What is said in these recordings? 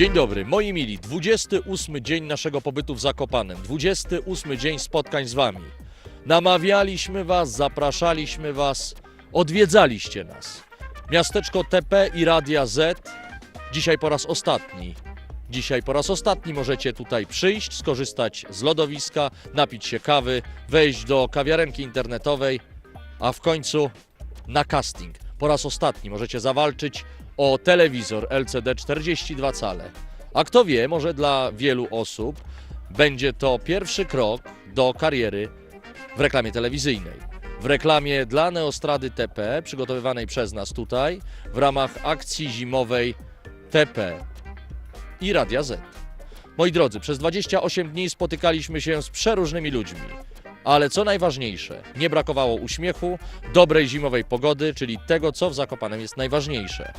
Dzień dobry, moi mili. 28 dzień naszego pobytu w Zakopanem. 28 dzień spotkań z Wami. Namawialiśmy Was, zapraszaliśmy Was, odwiedzaliście nas. Miasteczko TP i Radia Z. Dzisiaj po raz ostatni. Dzisiaj po raz ostatni możecie tutaj przyjść, skorzystać z lodowiska, napić się kawy, wejść do kawiarenki internetowej, a w końcu na casting. Po raz ostatni możecie zawalczyć o telewizor LCD 42 cale. A kto wie, może dla wielu osób będzie to pierwszy krok do kariery w reklamie telewizyjnej. W reklamie dla Neostrady TP, przygotowywanej przez nas tutaj, w ramach akcji zimowej TP i Radia Z. Moi drodzy, przez 28 dni spotykaliśmy się z przeróżnymi ludźmi. Ale co najważniejsze, nie brakowało uśmiechu, dobrej zimowej pogody, czyli tego, co w Zakopanem jest najważniejsze.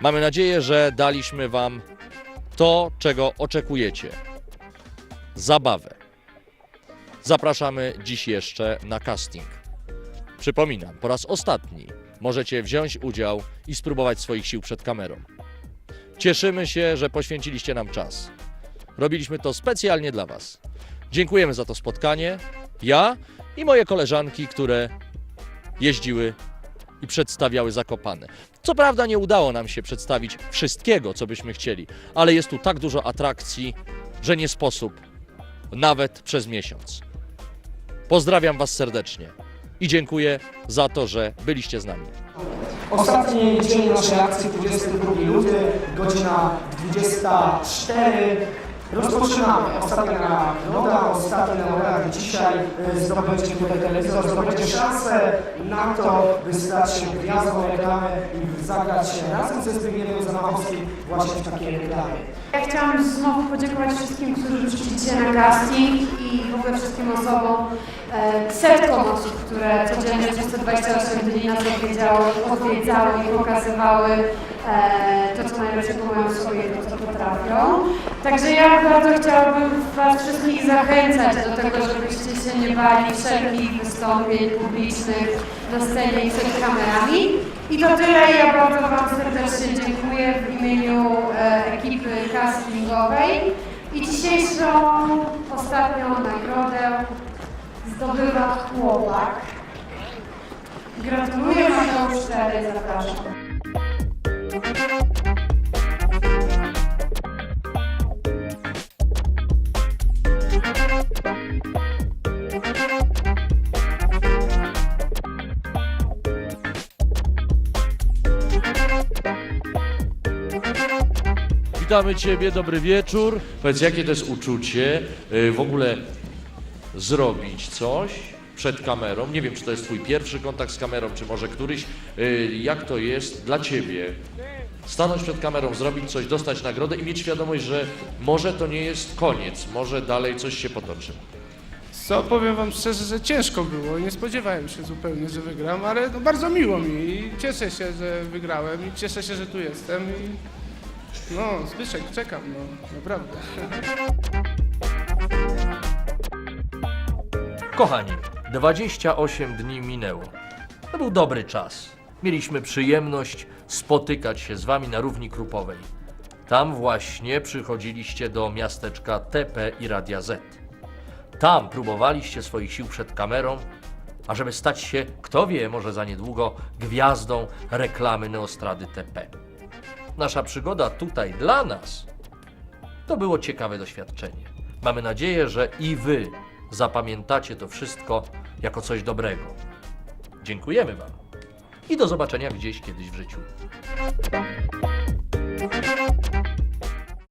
Mamy nadzieję, że daliśmy Wam to, czego oczekujecie. Zabawę. Zapraszamy dziś jeszcze na casting. Przypominam, po raz ostatni możecie wziąć udział i spróbować swoich sił przed kamerą. Cieszymy się, że poświęciliście nam czas. Robiliśmy to specjalnie dla Was. Dziękujemy za to spotkanie. Ja i moje koleżanki, które jeździły i przedstawiały Zakopane. Co prawda nie udało nam się przedstawić wszystkiego, co byśmy chcieli, ale jest tu tak dużo atrakcji, że nie sposób nawet przez miesiąc. Pozdrawiam Was serdecznie i dziękuję za to, że byliście z nami. Ostatni dzień naszej akcji, 22 luty, godzina 24. Rozpoczynamy. Ostatnia nagroda, ostatnia nagroda dzisiaj. y, Zdobędzie tutaj telewizor, zdobędzie szansę na to, by stać się gwiazdą reklamy i zagrać razem ze Zbigniewem Zamachowskim właśnie w takiej reklamie. Ja chciałam znowu podziękować wszystkim, którzy przyszli dzisiaj na casting i w ogóle wszystkim osobom, e, setkom osób, które codziennie przez te 28 dni nas odwiedzały, odwiedzały i pokazywały e, to, co najlepsze po mojej sobie to, co potrafią. Także ja bardzo chciałabym Was wszystkich zachęcać do tego, żebyście się nie bali wszelkich wystąpień publicznych na scenie i przed kamerami. I to tyle. Ja bardzo Wam serdecznie dziękuję w imieniu e, ekipy castingowej. I dzisiejszą ostatnią nagrodę zdobywa chłopak. Gratuluję Mateusz 4, zapraszam. Witamy Ciebie, dobry wieczór. Powiedz, jakie to jest uczucie y, w ogóle zrobić coś przed kamerą? Nie wiem, czy to jest Twój pierwszy kontakt z kamerą, czy może któryś. Y, Jak to jest dla Ciebie? Stanąć przed kamerą, zrobić coś, dostać nagrodę i mieć świadomość, że może to nie jest koniec, może dalej coś się potoczy. Co, powiem wam szczerze, że ciężko było. Nie spodziewałem się zupełnie, że wygram, ale no bardzo miło mi i cieszę się, że wygrałem i cieszę się, że tu jestem i no, Zbyszek, czekam, no, naprawdę. Kochani, 28 dni minęło. To był dobry czas. Mieliśmy przyjemność spotykać się z Wami na równi krupowej. Tam właśnie przychodziliście do miasteczka TP i Radia Z. Tam próbowaliście swoich sił przed kamerą, ażeby stać się, kto wie, może za niedługo, gwiazdą reklamy Neostrady TP. Nasza przygoda tutaj dla nas to było ciekawe doświadczenie. Mamy nadzieję, że i Wy zapamiętacie to wszystko jako coś dobrego. Dziękujemy Wam i do zobaczenia gdzieś kiedyś w życiu.